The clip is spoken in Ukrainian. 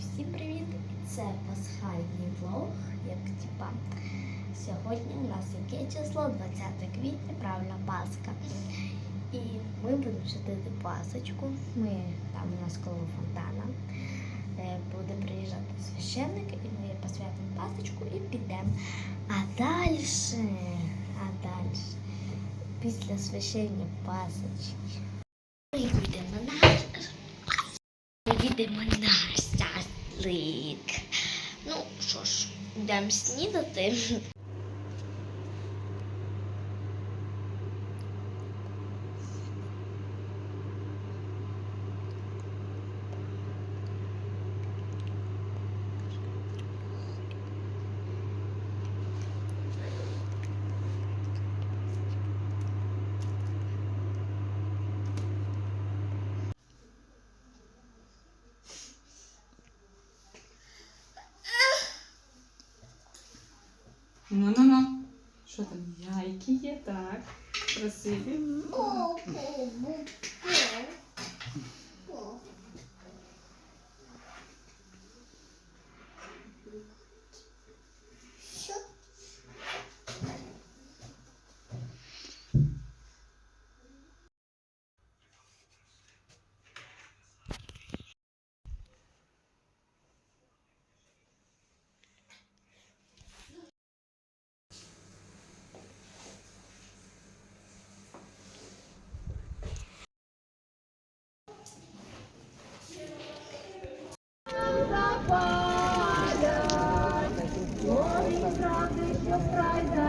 Всім привіт! Це пасхальний влог, як типа. Сьогодні у нас яке число? 20 квітня, правильно, Пасха. І ми будемо читати пасочку. Ми там у нас коло фонтана. Е, Буде приїжджати священник, і ми посвятимо пасочку і підемо. А далі, а далі, після священня пасочки, ми їдемо на їдемо на шашлик. Ну що ж, йдемо снідати. Ну, ну, ну. Що там? Яйки є, так. Красиві.